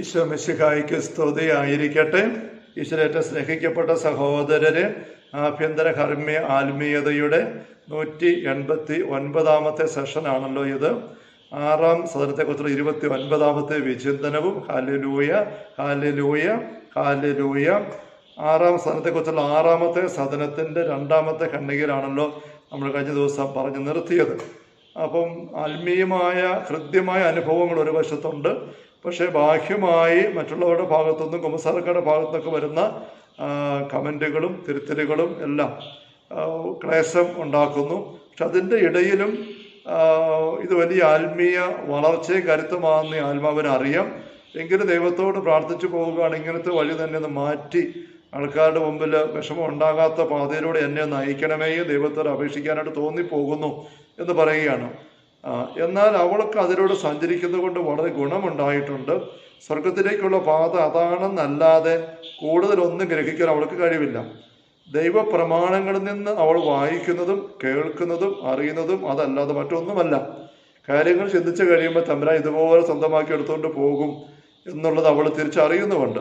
ഈശോ മിശിഹായിക്ക് സ്തുതിയായിരിക്കട്ടെ. ഈശ്വരേറ്റ സ്നേഹിക്കപ്പെട്ട സഹോദരരെ ആഭ്യന്തര കർമ്മ്യ ആത്മീയതയുടെ നൂറ്റി എൺപത്തി ഒൻപതാമത്തെ സെഷനാണല്ലോ ഇത്. ആറാം സദനത്തെക്കുറിച്ചുള്ള ഇരുപത്തി ഒൻപതാമത്തെ വിചിന്തനവും. ഹാലലൂയ ഹാലലൂയ ഹാലലൂയ ആറാം സദനത്തെക്കുറിച്ചുള്ള ആറാമത്തെ സദനത്തിന്റെ രണ്ടാമത്തെ ഖണ്ഡികയിലാണല്ലോ നമ്മൾ കഴിഞ്ഞ ദിവസം പറഞ്ഞു നിർത്തിയത്. അപ്പം ആത്മീയമായ ഹൃദ്യമായ അനുഭവങ്ങൾ ഒരു വശത്തുണ്ട്. പക്ഷേ ബാഹ്യമായി മറ്റുള്ളവരുടെ ഭാഗത്തുനിന്നും കുമ്പസാരക്കാരുടെ ഭാഗത്തുനിന്നൊക്കെ വരുന്ന കമന്റുകളും തിരുത്തലുകളും എല്ലാം ക്ലേശം ഉണ്ടാക്കുന്നു. പക്ഷെ അതിന്റെ ഇടയിലും ഇത് വലിയ ആത്മീയ വളർച്ചയെ കരുത്തമാണെന്ന് ആത്മാവിനറിയാം. എങ്കിലും ദൈവത്തോട് പ്രാർത്ഥിച്ചു പോവുകയാണ്. ഇങ്ങനത്തെ വഴി തന്നെ ഒന്ന് മാറ്റി ആൾക്കാരുടെ മുമ്പിൽ വിഷമം ഉണ്ടാകാത്ത പാതയിലൂടെ എന്നെ നയിക്കണമേ ദൈവത്തോട് അപേക്ഷിക്കാനായിട്ട് തോന്നിപ്പോകുന്നു എന്ന് പറയുകയാണ്. എന്നാൽ അവൾക്ക് അതിലൂടെ സഞ്ചരിക്കുന്നത് കൊണ്ട് വളരെ ഗുണമുണ്ടായിട്ടുണ്ട്. സ്വർഗത്തിലേക്കുള്ള പാത അതാണെന്നല്ലാതെ കൂടുതലൊന്നും ഗ്രഹിക്കാൻ അവൾക്ക് കഴിവില്ല. ദൈവ പ്രമാണങ്ങളിൽ നിന്ന് അവൾ വായിക്കുന്നതും കേൾക്കുന്നതും അറിയുന്നതും അതല്ലാതെ മറ്റൊന്നുമല്ല. കാര്യങ്ങൾ ചിന്തിച്ചു കഴിയുമ്പോൾ തമ്പുരാൻ ഇതുപോലെ സ്വന്തമാക്കി എടുത്തുകൊണ്ട് പോകും എന്നുള്ളത് അവൾ തിരിച്ചറിയുന്നുമുണ്ട്.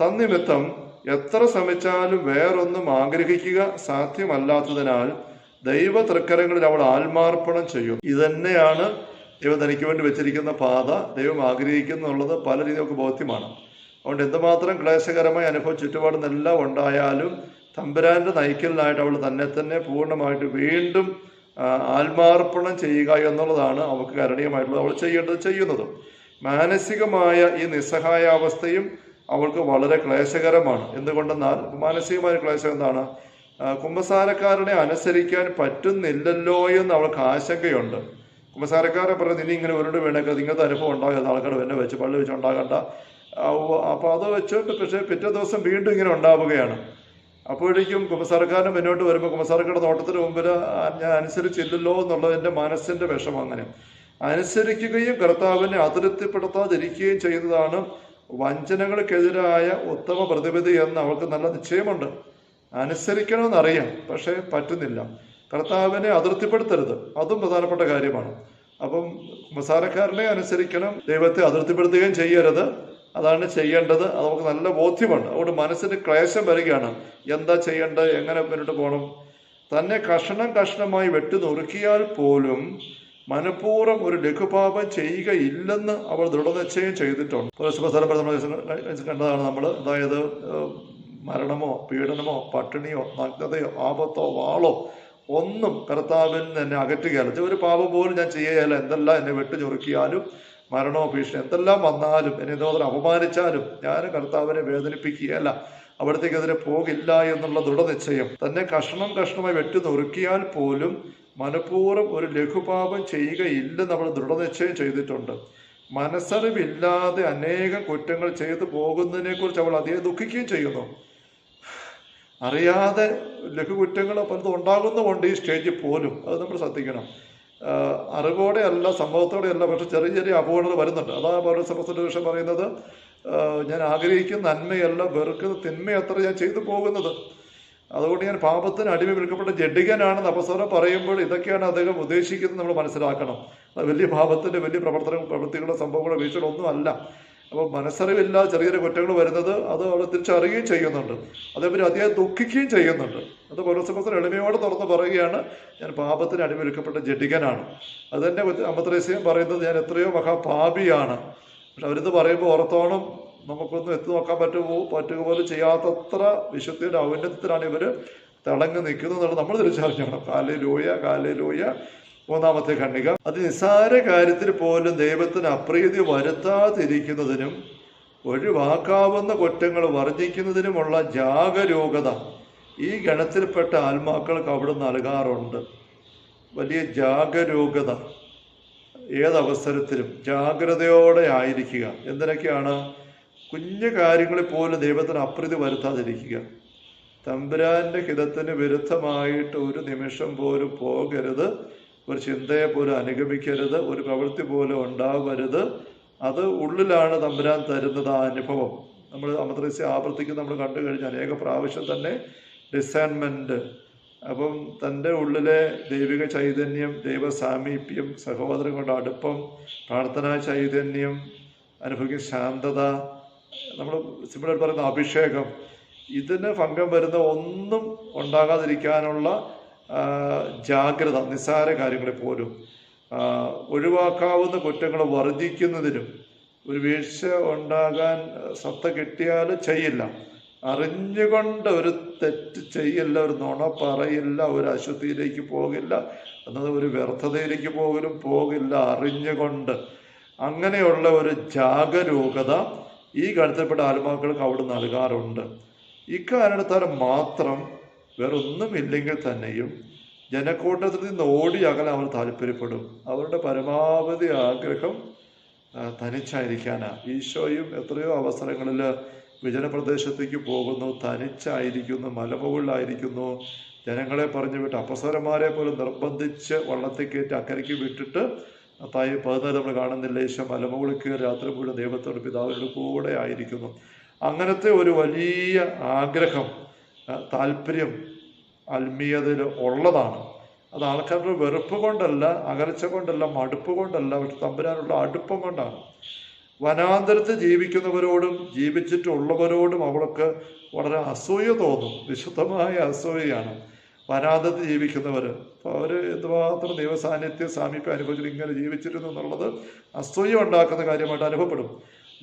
തന്നിമിത്തം എത്ര ശ്രമിച്ചാലും വേറൊന്നും ആഗ്രഹിക്കുക സാധ്യമല്ലാത്തതിനാൽ ദൈവ തൃക്കരങ്ങളിൽ അവൾ ആത്മാർപ്പണം ചെയ്യും. ഇതന്നെയാണ് ദൈവം തനിക്ക് വേണ്ടി വെച്ചിരിക്കുന്ന പാത. ദൈവം ആഗ്രഹിക്കുന്നുള്ളത് പല രീതിയിൽ നമുക്ക് ബോധ്യമാണ്. അതുകൊണ്ട് എന്തുമാത്രം ക്ലേശകരമായ അനുഭവം ചുറ്റുപാടുന്നെല്ലാം ഉണ്ടായാലും തമ്പുരാന്റെ നയിക്കലിനായിട്ട് അവൾ തന്നെ തന്നെ പൂർണമായിട്ട് വീണ്ടും ആത്മാർപ്പണം ചെയ്യുക എന്നുള്ളതാണ് അവൾക്ക് കരണീയമായിട്ടുള്ളത്. അവൾ ചെയ്യേണ്ടത് ചെയ്യുന്നതും മാനസികമായ ഈ നിസ്സഹായാവസ്ഥയും അവൾക്ക് വളരെ ക്ലേശകരമാണ്. എന്തുകൊണ്ടെന്നാൽ മാനസികമായ ക്ലേശം എന്താണ്? കുമ്പസാരക്കാരനെ അനുസരിക്കാൻ പറ്റുന്നില്ലല്ലോ എന്ന് അവൾക്ക് ആശങ്കയുണ്ട്. കുമ്പസാരക്കാരെ പറഞ്ഞു ഇനി ഇങ്ങനെ ഉരുണ്ട് വീണേക്കത് ഇങ്ങനത്തെ അനുഭവം ഉണ്ടാകുന്ന ആൾക്കാർ എന്നെ വെച്ച് പള്ളി വെച്ച് ഉണ്ടാകണ്ട. അപ്പോൾ അത് വെച്ചിട്ട് പക്ഷേ പിറ്റേ ദിവസം വീണ്ടും ഇങ്ങനെ ഉണ്ടാവുകയാണ്. അപ്പോഴേക്കും കുമ്പസാരക്കാരൻ മുന്നോട്ട് വരുമ്പോൾ കുമ്പസാരക്കാരുടെ നോട്ടത്തിന് മുമ്പിൽ ഞാൻ അനുസരിച്ചില്ലല്ലോ എന്നുള്ളത് എന്റെ മനസ്സിന്റെ വിഷമം അങ്ങനെ. അനുസരിക്കുകയും കർത്താവിനെ അതിർത്തിപ്പെടുത്താതിരിക്കുകയും ചെയ്യുന്നതാണ് വഞ്ചനകൾക്കെതിരായ ഉത്തമ പ്രതിവിധി എന്ന് അവൾക്ക് നല്ല നിശ്ചയമുണ്ട്. അനുസരിക്കണമെന്നറിയാം. പക്ഷേ പറ്റുന്നില്ല. കർത്താവിനെ അതിർത്തിപ്പെടുത്തരുത്. അതും പ്രധാനപ്പെട്ട കാര്യമാണ്. അപ്പം കുമ്പസാരക്കാരനെ അനുസരിക്കണം. ദൈവത്തെ അതിർത്തിപ്പെടുത്തുകയും ചെയ്യരുത്. അതാണ് ചെയ്യേണ്ടത്. അത് നമുക്ക് നല്ല ബോധ്യമുണ്ട് അതുകൊണ്ട് മനസ്സിന് ക്ലേശം വരികയാണ്. എന്താ ചെയ്യേണ്ടത്? എങ്ങനെ മുന്നോട്ട് പോകണം? തന്നെ കഷ്ണം കഷ്ണമായി വെട്ടി നുറുക്കിയാൽ പോലും മനഃപൂർവം ഒരു ലഘുപാപം ചെയ്യുകയില്ലെന്ന് അവൾ ദൃഢനിശ്ചയം ചെയ്തിട്ടുണ്ട്. കണ്ടതാണ് നമ്മൾ. അതായത് മരണമോ പീഡനമോ പട്ടിണിയോ നഗ്നതയോ ആപത്തോ വാളോ ഒന്നും കർത്താവിൽ നിന്ന് എന്നെ അകറ്റുകയല്ല. ഒരു പാപം പോലും ഞാൻ ചെയ്യുകയല്ല. എന്തെല്ലാം എന്നെ വെട്ടു ചൊറുക്കിയാലും മരണമോ ഭീഷണി എന്തെല്ലാം വന്നാലും എന്നെ എന്തോരം അപമാനിച്ചാലും ഞാൻ കർത്താവിനെ വേദനിപ്പിക്കുകയല്ല. അവിടത്തേക്കെതിരെ പോകില്ല എന്നുള്ള ദൃഢനിശ്ചയം. തന്നെ കഷ്ണം കഷ്ണമായി വെട്ടി നുറുക്കിയാൽ പോലും മനഃപൂർവം ഒരു ലഘുപാപം ചെയ്യുകയില്ലെന്ന് അവൾ ദൃഢനിശ്ചയം ചെയ്തിട്ടുണ്ട്. മനസ്സറിവില്ലാതെ അനേകം കുറ്റങ്ങൾ ചെയ്തു പോകുന്നതിനെ കുറിച്ച് അവൾ അധികം ദുഃഖിക്കുകയും ചെയ്യുന്നു. അറിയാതെ ലഘുകുറ്റങ്ങൾ പലതും ഉണ്ടാകുന്നുമുണ്ട് ഈ സ്റ്റേജിൽ പോലും. അത് നമ്മൾ ശ്രദ്ധിക്കണം. അറിവോടെ അല്ല സംഭവത്തോടെ അല്ല പക്ഷെ ചെറിയ ചെറിയ അപകടങ്ങൾ വരുന്നുണ്ട്. അതാ പൗരസ വിഷയം പറയുന്നത്. ഞാൻ ആഗ്രഹിക്കുന്ന നന്മയല്ല വെറുക്കുന്ന തിന്മയത്ര ഞാൻ ചെയ്തു പോകുന്നത്. അതുകൊണ്ട് ഞാൻ പാപത്തിന് അടിമ വിൽക്കപ്പെട്ട ജഡികനാണെന്ന് അപസ്വരം പറയുമ്പോൾ ഇതൊക്കെയാണ് അദ്ദേഹം ഉദ്ദേശിക്കുന്നത് നമ്മൾ മനസ്സിലാക്കണം. വലിയ പാപത്തിന്റെ വലിയ പ്രവർത്തനങ്ങൾ പ്രവൃത്തികളോ സംഭവങ്ങളോ വീഴ്ചകളോ ഒന്നും അല്ല അപ്പോൾ മനസ്സറിവില്ല ചെറിയ ചെറിയ കുറ്റങ്ങൾ വരുന്നത് അത് അവിടെ തിരിച്ചറിയുകയും ചെയ്യുന്നുണ്ട്. അതേപോലെ അധികം ദുഃഖിക്കുകയും ചെയ്യുന്നുണ്ട്. അത് പൗരസഭത്തിൽ എളിമയോടെ തുറന്ന് പറയുകയാണ് ഞാൻ പാപത്തിന് അടിമൊരുക്കപ്പെട്ട ജഡികനാണ്. അത് തന്നെ അമ്പത്രേസ്യം പറയുന്നത് ഞാൻ എത്രയോ മഹാപാപിയാണ്. പക്ഷെ അവരിത് പറയുമ്പോൾ ഓർത്തോണം നമുക്കൊന്നും എത്തി നോക്കാൻ പറ്റുമോ? പറ്റുക പോലും ചെയ്യാത്തത്ര വിശുദ്ധിയുടെ ഔന്നത്യത്തിലാണ് ഇവർ തിളങ്ങി നിൽക്കുന്നത് എന്നുള്ളത് നമ്മൾ തിരിച്ചറിഞ്ഞണം കാലേ കാലയിലൂയ കാലേ ലൂയ മൂന്നാമത്തെ ഖണ്ഡിക. അത് നിസ്സാര കാര്യത്തിൽ പോലും ദൈവത്തിന് അപ്രീതി വരുത്താതിരിക്കുന്നതിനും ഒഴിവാക്കാവുന്ന കുറ്റങ്ങൾ വർജിക്കുന്നതിനുമുള്ള ജാഗരൂകത ഈ ഗണത്തിൽപ്പെട്ട ആത്മാക്കൾക്ക് അവിടെ നൽകാറുണ്ട്. വലിയ ജാഗരൂകത ഏതവസരത്തിലും ജാഗ്രതയോടെ ആയിരിക്കുക. എന്തിനൊക്കെയാണ്? കുഞ്ഞു കാര്യങ്ങളിൽ പോലും ദൈവത്തിന് അപ്രീതി വരുത്താതിരിക്കുക. തമ്പുരാന്റെ ഹിതത്തിന് വിരുദ്ധമായിട്ട് ഒരു നിമിഷം പോലും പോകരുത്. ഒരു ചിന്തയെ പോലും അനുഗമിക്കരുത് ഒരു പ്രവൃത്തി പോലും ഉണ്ടാവരുത്. അത് ഉള്ളിലാണ് തമ്പുരാൻ തരുന്നത് ആ അനുഭവം. നമ്മൾ അമദ്രസ്യ ആവർത്തിക്കുന്ന നമ്മൾ കണ്ടു കഴിഞ്ഞ അനേക പ്രാവശ്യം തന്നെ ഡിസൈൻമെന്റ് അപ്പം തന്റെ ഉള്ളിലെ ദൈവിക ചൈതന്യം ദൈവ സാമീപ്യം സഹോദരങ്ങളുടെ അടുപ്പം പ്രാർത്ഥനാ ചൈതന്യം അനുഭവിക്കുന്ന ശാന്തത നമ്മൾ സിമ്പിളായിട്ട് പറയുന്ന അഭിഷേകം ഇതിന് ഭംഗം വരുന്ന ഒന്നും ഉണ്ടാകാതിരിക്കാനുള്ള ജാഗ്രത നിസ്സാര കാര്യങ്ങളെ പോലും ഒഴിവാക്കാവുന്ന കുറ്റങ്ങൾ വർദ്ധിക്കുന്നതിനും ഒരു വീഴ്ച ഉണ്ടാകാൻ സത്ത കിട്ടിയാൽ ചെയ്യില്ല. അറിഞ്ഞുകൊണ്ട് ഒരു തെറ്റ് ചെയ്യില്ല ഒരു നുണ പറയില്ല ഒരു അശുദ്ധിയിലേക്ക് പോകില്ല എന്നത് ഒരു വ്യർത്ഥതയിലേക്ക് പോകലും പോകില്ല അറിഞ്ഞുകൊണ്ട്. അങ്ങനെയുള്ള ഒരു ജാഗരൂകത ഈ കഴുത്തപ്പെട്ട ആത്മാക്കൾക്ക് അവിടെ നൽകാറുണ്ട്. ഇക്കാരണത്താൽ മാത്രം വേറൊന്നുമില്ലെങ്കിൽ തന്നെയും ജനക്കൂട്ടത്തിൽ നിന്ന് ഓടി അകലാൻ അവർ താല്പര്യപ്പെടും. അവരുടെ പരമാവധി ആഗ്രഹം തനിച്ചായിരിക്കാനാണ് ഈശോയും എത്രയോ അവസരങ്ങളിൽ വിജനപ്രദേശത്തേക്ക് പോകുന്നു തനിച്ചായിരിക്കുന്നു മലമുകളിലായിരിക്കുന്നു. ജനങ്ങളെ പറഞ്ഞു വിട്ട് അപ്പസരന്മാരെ പോലും നിർബന്ധിച്ച് വള്ളത്തിൽ കയറ്റി അക്കരയ്ക്ക് വിട്ടിട്ട് തായി പതിനാല് നമ്മൾ കാണുന്നില്ല ഈശോ മലമുകളിൽ കയറി രാത്രി മുഴുവൻ ദൈവത്തോട് പിതാവിനോട് കൂടെ ആയിരിക്കുന്നു. അങ്ങനത്തെ ഒരു വലിയ ആഗ്രഹം താല്പര്യം ആത്മീയതയിൽ ഉള്ളതാണ്. അത് ആൾക്കാരുടെ വെറുപ്പ് കൊണ്ടല്ല അകലച്ച കൊണ്ടല്ല മടുപ്പ് കൊണ്ടല്ല പക്ഷെ തമ്പുരാനുള്ള അടുപ്പം കൊണ്ടാണ്. വനാന്തരത്ത് ജീവിക്കുന്നവരോടും ജീവിച്ചിട്ടുള്ളവരോടും അവൾക്ക് വളരെ അസൂയ തോന്നും. വിശുദ്ധമായ അസൂയയാണ് വനാന്തരത്ത് ജീവിക്കുന്നവർ അപ്പോൾ അവർ എന്തുമാത്രം ദൈവസാന്നിധ്യം സാമീപ്യം അനുഭവിച്ചിട്ട് ഇങ്ങനെ ജീവിച്ചിരുന്നു എന്നുള്ളത് അസൂയ ഉണ്ടാക്കുന്ന കാര്യമായിട്ട് അനുഭവപ്പെടും.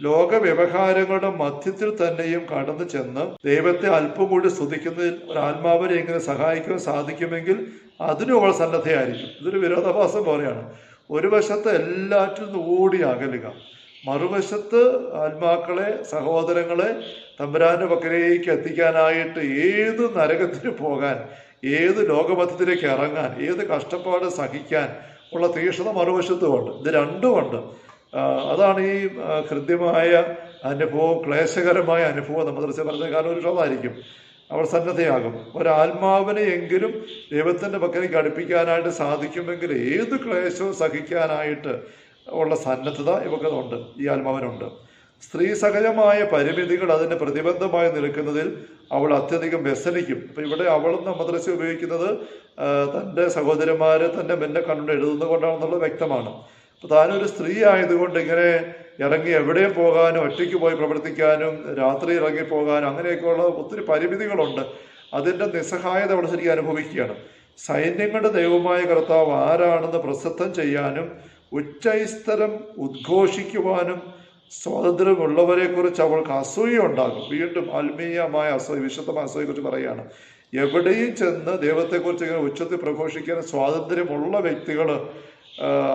ലോക വ്യവഹാരങ്ങളുടെ മധ്യത്തിൽ തന്നെയും കടന്നു ചെന്ന് ദൈവത്തെ അല്പം കൂടി സ്തുതിക്കുന്നതിൽ ഒരു ആത്മാവിനെ എങ്ങനെ സഹായിക്കാൻ സാധിക്കുമെങ്കിൽ അതിനും അവൾ സന്നദ്ധയായിരിക്കും. ഇതൊരു വിരോധാഭാസം പോലെയാണ്. ഒരു വശത്ത് എല്ലാറ്റിൽ നിന്ന് ഓടി അകലുക. മറുവശത്ത് ആത്മാക്കളെ സഹോദരങ്ങളെ തമ്പുരാന്റെ പക്കലേക്ക് എത്തിക്കാനായിട്ട് ഏത് നരകത്തിന് പോകാൻ ഏത് ലോകമധ്യത്തിലേക്ക് ഇറങ്ങാൻ ഏത് കഷ്ടപ്പാട് സഹിക്കാൻ ഉള്ള തീക്ഷണ മറുവശത്തുമുണ്ട്. ഇത് രണ്ടുമുണ്ട്. അതാണ് ഈ ഹൃദ്യമായ അനുഭവം ക്ലേശകരമായ അനുഭവം നമ്മൾ പറഞ്ഞ കാലം ഒരു ക്ഷോഭമായിരിക്കും അവൾ സന്നദ്ധയാകും. ഒരാത്മാവിനെ എങ്കിലും ദൈവത്തിന്റെ പക്കലേക്ക് അടുപ്പിക്കാനായിട്ട് സാധിക്കുമെങ്കിൽ ഏത് ക്ലേശവും സഹിക്കാനായിട്ട് ഉള്ള സന്നദ്ധത ഇവക്കുണ്ട് ഈ ആത്മാവിനുണ്ട്. സ്ത്രീ സഹജമായ പരിമിതികൾ അതിന് പ്രതിബന്ധമായി നിൽക്കുന്നതിൽ അവൾ അത്യധികം വ്യസനിക്കും. അപ്പം ഇവിടെ അവളെന്ന മദ്രസ ഉപയോഗിക്കുന്നത് തന്റെ സഹോദരന്മാരെ തന്റെ മെന്നെ കണ്ടുകൊണ്ട് എഴുതുന്നത് കൊണ്ടാണെന്നുള്ളത് വ്യക്തമാണ്. താനൊരു സ്ത്രീ ആയതുകൊണ്ട് ഇങ്ങനെ ഇറങ്ങി എവിടെയും പോകാനും ഒറ്റയ്ക്ക് പോയി പ്രവർത്തിക്കാനും രാത്രി ഇറങ്ങി പോകാനും അങ്ങനെയൊക്കെയുള്ള ഒത്തിരി പരിമിതികളുണ്ട്. അതിന്റെ നിസ്സഹായത അവിടെ ശരിക്കും അനുഭവിക്കുകയാണ്. സൈന്യങ്ങളുടെ ദൈവമായ കർത്താവ് ആരാണെന്ന് പ്രസിദ്ധം ചെയ്യാനും ഉച്ചൈസ്തരം ഉദ്ഘോഷിക്കുവാനും സ്വാതന്ത്ര്യമുള്ളവരെ കുറിച്ച് അവൾക്ക് അസൂയ ഉണ്ടാകും വീണ്ടും ആത്മീയമായ അസൂയ വിശുദ്ധമായ അസൂയെ കുറിച്ച് പറയുകയാണ്. എവിടെയും ചെന്ന് ദൈവത്തെക്കുറിച്ച് ഇങ്ങനെ ഉച്ചത്തിൽ പ്രഘോഷിക്കാൻ സ്വാതന്ത്ര്യമുള്ള വ്യക്തികൾ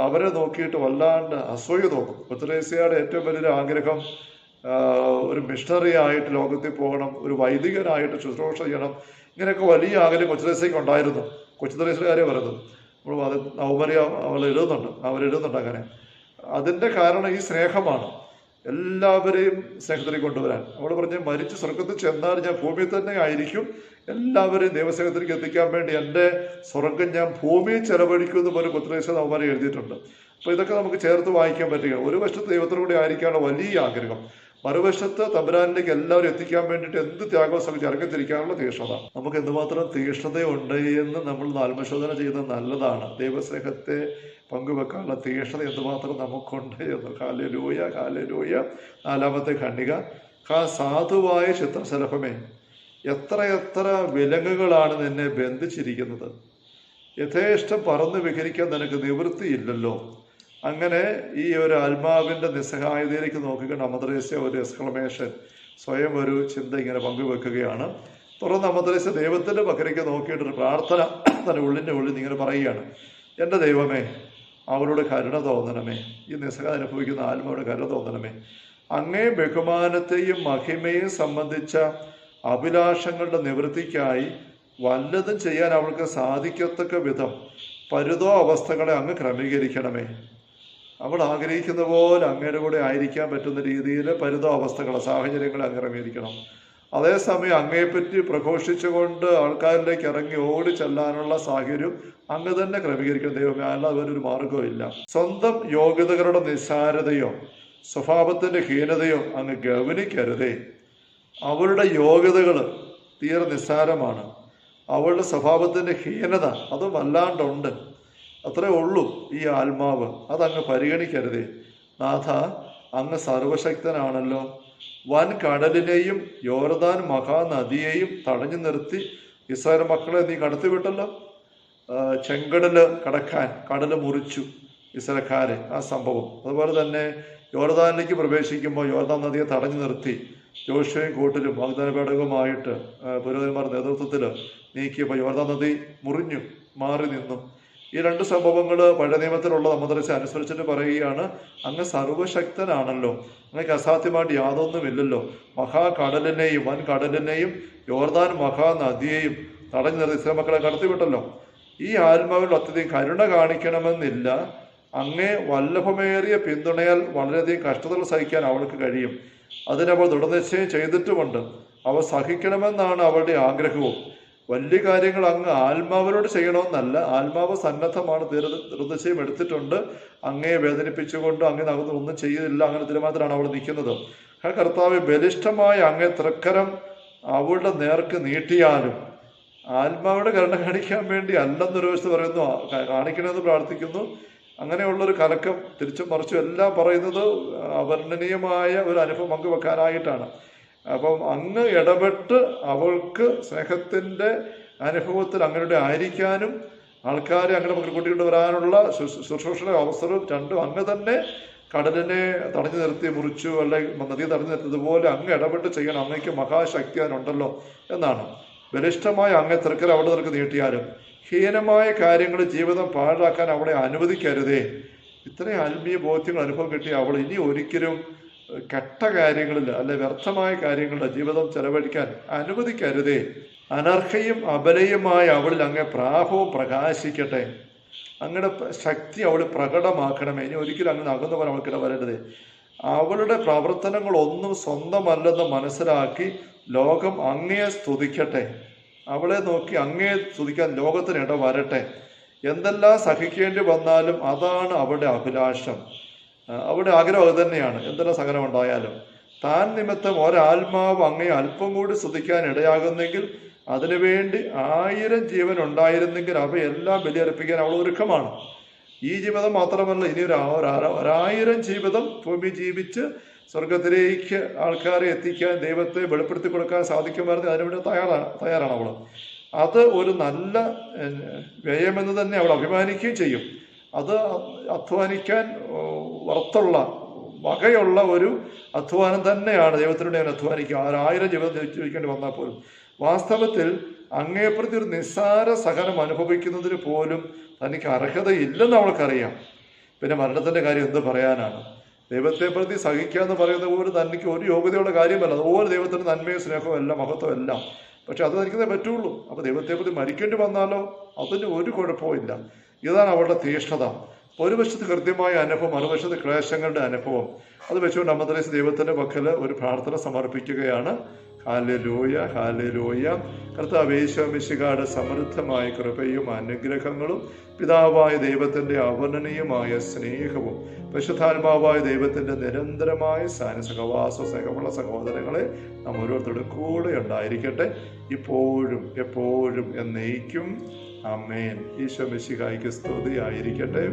അവരെ നോക്കിയിട്ട് വല്ലാണ്ട് അസൂയ തോന്നും. ഉത്തരേസ്യയുടെ ഏറ്റവും വലിയൊരു ആഗ്രഹം ഒരു മിഷണറി ആയിട്ട് ലോകത്തിൽ പോകണം ഒരു വൈദികനായിട്ട് ശുശ്രൂഷ ചെയ്യണം. ഇങ്ങനെയൊക്കെ വലിയ ആഗ്രഹം കൊച്ചുദേശയ്ക്ക് ഉണ്ടായിരുന്നു. കൊച്ചുദേശയുടെ കാര്യം പറയുന്നത് നമ്മൾ അത് നവമരി അവൾ എഴുതുന്നുണ്ട്. അവർ എഴുതുന്നുണ്ട് അങ്ങനെ. അതിന്റെ കാരണം ഈ സ്നേഹമാണ്. എല്ലാവരെയും സ്നേഹത്തിലേക്ക് കൊണ്ടുവരാൻ. അവൾ പറഞ്ഞ് മരിച്ച് സ്വർഗത്തിൽ ചെന്നാൽ ഞാൻ ഭൂമിയിൽ തന്നെ ആയിരിക്കും. എല്ലാവരെയും ദൈവസ്നേഹത്തിലേക്ക് എത്തിക്കാൻ വേണ്ടി എന്റെ സ്വർഗം ഞാൻ ഭൂമിയിൽ ചെലവഴിക്കും എന്ന് പോലെ കുത്രേശ നവമാരെ എഴുതിയിട്ടുണ്ട്. അപ്പോൾ ഇതൊക്കെ നമുക്ക് ചേർത്ത് വായിക്കാൻ പറ്റുക. ഒരു വശത്ത് ദൈവത്തിനു കൂടി ആയിരിക്കാനുള്ള വലിയ ആഗ്രഹം. മറുവശത്ത് തമ്പുരാനിലേക്ക് എല്ലാവരും എത്തിക്കാൻ വേണ്ടിയിട്ട് എന്ത് ത്യാഗവും ശ്രമിച്ച് ഇറങ്ങിത്തിരിക്കാനുള്ള തീക്ഷ്ണത. നമുക്ക് എന്തുമാത്രം തീക്ഷ്ണതയുണ്ട് എന്ന് നമ്മൾ ആത്മശോധന ചെയ്യുന്നത് നല്ലതാണ്. ദൈവസ്നേഹത്തെ പങ്കുവെക്കാനുള്ള തീക്ഷ്ണത എന്തുമാത്രം നമുക്കുണ്ട് എന്ന്. കാലലൂയ കാലലൂയ നാലാമത്തെ ഖണ്ഡിക. കാ സാധുവായ ചിത്രശലഭമേ എത്ര വിലങ്ങുകളാണ് നിന്നെ ബന്ധിച്ചിരിക്കുന്നത്. യഥേഷ്ടം പറന്ന് വിഹരിക്കാൻ നിനക്ക് നിവൃത്തിയില്ലല്ലോ. അങ്ങനെ ഈ ഒരു ആത്മാവിന്റെ നിസ്സഹായതയിലേക്ക് നോക്കിക്കൊണ്ട് അമദ്രേസ്യ ഒരു എക്സ്ക്ലമേഷൻ സ്വയം ഒരു ചിന്ത ഇങ്ങനെ പങ്കുവെക്കുകയാണ്. തുറന്ന് അമദ്രേസ്യ ദൈവത്തിന്റെ പക്കലേക്ക് നോക്കിയിട്ടൊരു പ്രാർത്ഥന തന്റെ ഉള്ളിന്റെ ഉള്ളിൽ ഇങ്ങനെ പറയുകയാണ്. എന്റെ ദൈവമേ അവരോട് കരുണ തോന്നണമേ. ഈ നിസ്സഹ അനുഭവിക്കുന്ന ആത്മാവോട് കരുണ തോന്നണമേ. അങ്ങേ ബഹുമാനത്തെയും മഹിമയും സംബന്ധിച്ച അഭിലാഷങ്ങളുടെ നിവൃത്തിക്കായി വല്ലതും ചെയ്യാൻ അവൾക്ക് സാധിക്കത്തക്ക വിധം പരുതോ അവസ്ഥകളെ അങ്ങ് ക്രമീകരിക്കണമേ. അവൾ ആഗ്രഹിക്കുന്ന പോലെ അങ്ങയുടെ കൂടെ ആയിരിക്കാൻ പറ്റുന്ന രീതിയിൽ പരുതോ അവസ്ഥകളെ സാഹചര്യങ്ങളെ അങ്ങ് ക്രമീകരിക്കണം. അതേസമയം അങ്ങയെപ്പറ്റി പ്രഘോഷിച്ചുകൊണ്ട് ആൾക്കാരിലേക്ക് ഇറങ്ങി ഓടി ചെല്ലാനുള്ള സാഹചര്യം അങ്ങ് തന്നെ ക്രമീകരിക്കണം. ദൈവമേ അല്ലാതെ ഒരു മാർഗവുമില്ല സ്വന്തം യോഗ്യതകളുടെ നിസ്സാരതയോ സ്വഭാവത്തിന്റെ ഹീനതയോ അങ്ങ് ഗവനിക്കരുതേ അവരുടെ യോഗ്യതകൾ തീരെ നിസ്സാരമാണ്. അവളുടെ സ്വഭാവത്തിന്റെ ഹീനത അതും വല്ലാണ്ടുണ്ട്. അത്രേ ഉള്ളൂ ഈ ആത്മാവ്. അതങ്ങ് പരിഗണിക്കരുതേ. നാഥ അങ്ങ് സർവശക്തനാണല്ലോ. വൻ കടലിനെയും യോർദാൻ മഹാനദിയെയും തടഞ്ഞു നിർത്തി. ഇസ്രായേൽ മക്കളെ നീ കടത്തിവിട്ടല്ലോ വിട്ടല്ലോ? ചെങ്കടൽ കടക്കാൻ കടൽ മുറിച്ചു ഇസ്രക്കാരെ ആ സംഭവം. അതുപോലെ തന്നെ യോർദാനിലേക്ക് പ്രവേശിക്കുമ്പോൾ യോർദാൻ നദിയെ തടഞ്ഞു നിർത്തി. ജോഷയും കൂട്ടിലും വാഗ്ദാന പേടകവുമായിട്ട് പുരോഹിതന്മാർ നേതൃത്വത്തിൽ നീക്കിയപ്പോൾ യോർദാൻ നദി മുറിഞ്ഞു മാറി നിന്നു. ഈ രണ്ട് സംഭവങ്ങൾ പഴയ നിയമത്തിലുള്ള നമ്മദ്രസ അനുസരിച്ചിട്ട് പറയുകയാണ്. അങ്ങ് സർവശക്തനാണല്ലോ അങ്ങക്ക് അസാധ്യമായിട്ട് യാതൊന്നുമില്ലല്ലോ. മഹാകടലിനെയും വൻ കടലിനെയും യോർദാൻ മഹാനദിയെയും തടഞ്ഞു നിർത്തി ഇസ്ലാമക്കളെ മക്കളെ കടത്തിവിട്ടല്ലോ. ഈ ആത്മാവിൽ അത്യധികം കരുണ കാണിക്കണമെന്നില്ല. അങ്ങേ വല്ലഭമേറിയ പിന്തുണയാൽ വളരെയധികം കഷ്ടതകൾ സഹിക്കാൻ അവൾക്ക് കഴിയും. അതിനവൾ ദൃഢനിശ്ചയം ചെയ്തിട്ടുമുണ്ട്. അവ സഹിക്കണമെന്നാണ് അവളുടെ ആഗ്രഹവും. വലിയ കാര്യങ്ങൾ അങ്ങ് ആത്മാവിനോട് ചെയ്യണമെന്നല്ല. ആത്മാവ് സന്നദ്ധമാണ്. ദൃഢനിശ്ചയം എടുത്തിട്ടുണ്ട്. അങ്ങയെ വേദനിപ്പിച്ചുകൊണ്ട് അങ്ങനെ അകത്ത് ഒന്നും ചെയ്യുന്നില്ല അങ്ങനെ തീരുമാനത്തിലാണ് അവൾ നിൽക്കുന്നത്. കർത്താവ് ബലിഷ്ഠമായ അങ്ങേ തൃക്കരം അവളുടെ നേർക്ക് നീട്ടിയാലും ആത്മാവിടെ കരുണ കാണിക്കാൻ വേണ്ടി അല്ലെന്നൊരു വശത്ത് പറയുന്നു. കാണിക്കണമെന്ന് പ്രാർത്ഥിക്കുന്നു. അങ്ങനെയുള്ളൊരു കലക്കം തിരിച്ചും മറിച്ചും എല്ലാം പറയുന്നത് അവർണനീയമായ ഒരു അനുഭവം പങ്കുവെക്കാനായിട്ടാണ്. അപ്പം അങ്ങ് ഇടപെട്ട് അവൾക്ക് സ്നേഹത്തിന്റെ അനുഭവത്തിൽ അങ്ങനെ ആയിരിക്കാനും ആൾക്കാരെ അങ്ങനെ കൂട്ടിക്കൊണ്ട് വരാനുള്ള ശുശ്രൂ- ശുശ്രൂഷയുടെ അവസരവും രണ്ടും അങ്ങ് തന്നെ കടലിനെ തടഞ്ഞു നിർത്തി മുറിച്ചു അല്ലെങ്കിൽ നദിയെ തടഞ്ഞു നിർത്തിയതുപോലെ അങ്ങ് ഇടപെട്ട് ചെയ്യണം. അങ്ങേക്ക് മഹാശക്തി അതിനുണ്ടല്ലോ എന്നാണ്. ബലിഷ്ഠമായ അങ്ങേ തൃക്കർ അവിടെ നിനക്ക് നീട്ടിയാലും ഹീനമായ കാര്യങ്ങൾ ജീവിതം പാഴാക്കാൻ അവളെ അനുവദിക്കരുതേ. ഇത്രയും ആത്മീയ ബോധ്യങ്ങൾ അനുഭവം കിട്ടിയ അവൾ ഇനി ഒരിക്കലും കെട്ട കാര്യങ്ങളിൽ അല്ലെ വ്യർത്ഥമായ കാര്യങ്ങളുടെ ജീവിതം ചെലവഴിക്കാൻ അനുവദിക്കരുതേ. അനർഹയും അബലയുമായ അവളിൽ അങ്ങ് പ്രാഭവും പ്രകാശിക്കട്ടെ. അങ്ങയുടെ ശക്തി അവൾ പ്രകടമാക്കണമേ. ഇനി ഒരിക്കലും അങ്ങനെ അകന്നു പോലെ അവൾക്കിട വരരുതേ. അവളുടെ പ്രവർത്തനങ്ങളൊന്നും സ്വന്തമല്ലെന്ന് മനസ്സിലാക്കി ലോകം അങ്ങയെ സ്തുതിക്കട്ടെ. അവളെ നോക്കി അങ്ങയെ സ്തുതിക്കാൻ ലോകത്തിന് ഇട വരട്ടെ. എന്തെല്ലാം സഹിക്കേണ്ടി വന്നാലും അതാണ് അവളുടെ അഭിലാഷം. ആ, അവളുടെ ആഗ്രഹം അത് തന്നെയാണ്. എന്തെല്ലാം സഹനം ഉണ്ടായാലും. താൻ നിമിത്തം ഒരാത്മാവ് അങ്ങയെ അല്പം കൂടി ശ്രദ്ധിക്കാൻ ഇടയാകുന്നെങ്കിൽ അതിനുവേണ്ടി ആയിരം ജീവൻ ഉണ്ടായിരുന്നെങ്കിൽ അവയെല്ലാം ബലിയർപ്പിക്കാൻ അവൾ ഒരുക്കമാണ്. ഈ ജീവിതം മാത്രമല്ല ഇനി ഒരു ഒരായിരം ജീവിതം ഭൂമി ജീവിച്ച് സ്വർഗത്തിലേക്ക് ആൾക്കാരെ എത്തിക്കാൻ ദൈവത്തെ വെളിപ്പെടുത്തി കൊടുക്കാൻ സാധിക്കുമായിരുന്നു അതിനുവേണ്ടി തയ്യാറാണ് തയ്യാറാണ് അവൾ. അത് ഒരു നല്ല വ്യയമെന്ന് തന്നെ അവൾ അഭിമാനിക്കുകയും ചെയ്യും. അത് അധ്വാനിക്കാൻ വറുത്തുള്ള വകയുള്ള ഒരു അധ്വാനം തന്നെയാണ് ദൈവത്തിനോട് ഞാൻ അധ്വാനിക്കുക. ആയിരം ജീവിതം ജീവിക്കേണ്ടി വന്നാൽ പോലും. വാസ്തവത്തിൽ അങ്ങേപ്രതി ഒരു നിസ്സാര സഹനം അനുഭവിക്കുന്നതിന് പോലും തനിക്ക് അർഹതയില്ലെന്ന് അവൾക്കറിയാം. പിന്നെ മരണത്തിന്റെ കാര്യം എന്ത് പറയാനാണ്? ദൈവത്തെ പ്രതി സഹിക്കുക എന്ന് പറയുന്ന പോലും തനിക്ക് ഒരു യോഗ്യതയുള്ള കാര്യമല്ല. അതുപോലെ ദൈവത്തിന്റെ നന്മയും സ്നേഹവും എല്ലാം മഹത്വം എല്ലാം. പക്ഷെ അത് തനിക്കതേ പറ്റുള്ളൂ. അപ്പോൾ ദൈവത്തെ പ്രതി മരിക്കേണ്ടി വന്നാലോ? അതിന് ഒരു കുഴപ്പമില്ല ഇതാണ് അവളുടെ തീഷ്ണത. ഒരു വശത്ത് കൃത്യമായ അനുഭവം മറുവശത്ത് ക്ലേശങ്ങളുടെ അനുഭവം. അത് വെച്ചുകൊണ്ട് അമ്മദ്രേസ് ദൈവത്തിന്റെ പക്കൽ ഒരു പ്രാർത്ഥന സമർപ്പിക്കുകയാണ്. ഹാലലൂയ ഹാലലൂയ കർത്താവ് യേശോമിശികാട് സമൃദ്ധമായ കൃപയും അനുഗ്രഹങ്ങളും പിതാവായ ദൈവത്തിന്റെ അവർണനീയമായ സ്നേഹവും പരിശുദ്ധാത്മാവായ ദൈവത്തിന്റെ നിരന്തരമായ സാന സഹവാസ സഹമുള്ള സഹോദരങ്ങളെ നാം ഓരോരുത്തരുടെ കൂടെ ഉണ്ടായിരിക്കട്ടെ. ഇപ്പോഴും എപ്പോഴും എന്നേക്കും. അമ്മേൻ ഈശോ സ്തുതി ആയിരിക്കട്ടെ